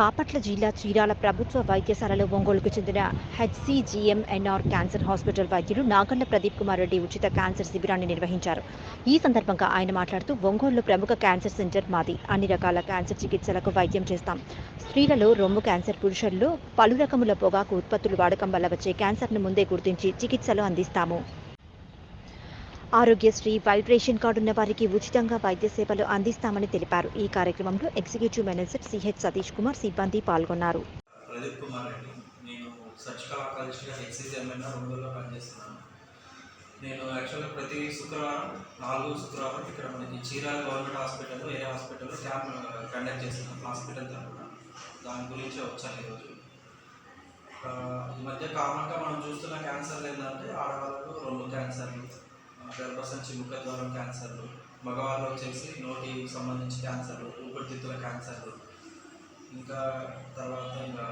బాపట్ల జిల్లా చీరాల ప్రభుత్వ వైద్యశాలలో ఒంగోలుకు చెందిన హెచ్సిజిఎంఎన్ఆర్ క్యాన్సర్ హాస్పిటల్ వైద్యులు నాగండ్ల ప్రదీప్ కుమార్ రెడ్డి ఉచిత క్యాన్సర్ శిబిరాన్ని నిర్వహించారు. ఈ సందర్భంగా ఆయన మాట్లాడుతూ ఒంగోలులో ప్రముఖ క్యాన్సర్ సెంటర్ మాది. అన్ని రకాల క్యాన్సర్ చికిత్సలకు వైద్యం చేస్తాం. స్త్రీలలో రొమ్ము క్యాన్సర్ పురుషుల్లో పలు రకముల పొగాకు ఉత్పత్తులు వాడకం వల్ల వచ్చే క్యాన్సర్ను ముందే గుర్తించి చికిత్సలు అందిస్తాము. ఆరోగ్యశ్రీ వైట్ రేషన్ కార్డు ఉన్న వారికి ఉచితంగా వైద్య సేవలు అందిస్తామని తెలిపారు. ఈ కార్యక్రమంలో executive manager CH Satish Kumar సిబ్బంది పాల్గొన్నారు. ప్రదీప్ కుమార్ రెడ్డి నేను నేను యాక్చువల్గా ప్రతి శుక్రవారం నాలుగు శుక్రవారం ఇక్కడ మనకి చీరాల గవర్నమెంట్ హాస్పిటల్లో ఏ హాస్పిటల్లో క్యాంప్ కండక్ట్ చేస్తున్నాం హాస్పిటల్ తరఫున దాని గురించి వచ్చాను ఈరోజు. ఈ మధ్య కామన్గా మనం చూస్తున్న క్యాన్సర్లు ఏంటంటే ఆడవాళ్ళకు రెండు క్యాన్సర్లు గర్భసంచి ముఖద్వారం క్యాన్సర్లు మగవాళ్ళు వచ్చేసి నోటికి సంబంధించి క్యాన్సర్లు ఊపిరితిత్తుల క్యాన్సర్లు. ఇంకా తర్వాత ఇంకా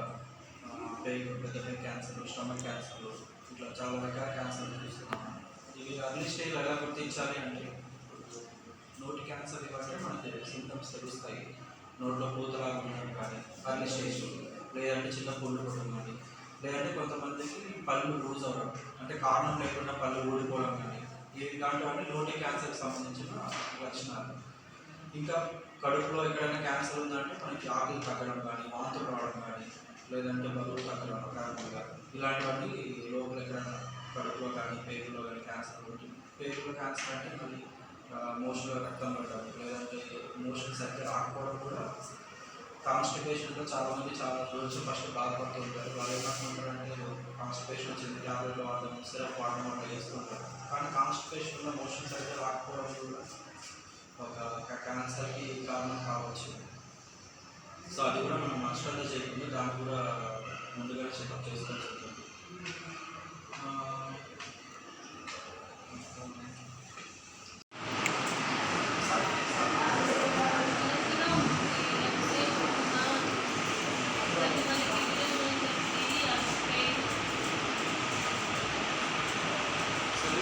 ఆ, పేగు పెద్ద పేగు క్యాన్సర్లు స్టమక్ క్యాన్సర్లు ఇట్లా చాలా రకాల క్యాన్సర్లు చూస్తున్నాము ఇవి అర్లీ ఎలా గుర్తించాలి అంటే నోటి క్యాన్సర్ ఇవ్వంటే మనకి సింటమ్స్ తెలుస్తాయి. నోట్లో పూతలాగా ఉండడం కానీ అర్లీ స్టేజ్ లేదంటే చిన్న పుళ్ళు కొట్టడం కానీ లేదంటే కొంతమందికి పళ్ళు లూజ్ అవ్వడం అంటే కారణం లేకుండా పళ్ళు ఊడిపోవడం కానీ ఇలాంటివన్నీ నోటి క్యాన్సర్కి సంబంధించిన లక్షణాలు. ఇంకా కడుపులో ఎక్కడైనా క్యాన్సర్ ఉందంటే మనకి ఆకులు తగ్గడం కానీ వాంతులు రావడం కానీ లేదంటే బరువు తగ్గడం కారణంగా ఇలాంటివన్నీ లోపల ఎక్కడైనా కడుపులో కానీ పేగులో కానీ క్యాన్సర్ ఉంటుంది పేగులో క్యాన్సర్ అంటే మళ్ళీ మోషన్లో రక్తం పడడం లేదంటే మోషన్ సరిగ్గా రాకపోవడం కూడా కాన్స్టిపేషన్లో చాలామంది చాలా రోజులు ఫస్ట్ బాధపడుతూ ఉంటారు. వాళ్ళు ఏమంటున్నారంటే కాన్స్టిపేషన్ వచ్చింది ట్యాబ్లెట్లు వాడడం సిరప్ వాడడం అట్లా చేస్తుంటారు చేసుకున్న మోషన్ సరిగ్గా రాకపోవడం కూడా ఒక క్యాన్సర్కి కారణం కావచ్చు. సో అది కూడా మనం మాస్టర్లో చేయకుండా దాన్ని కూడా ముందుగానే చెకప్ చేసుకోవాల్సి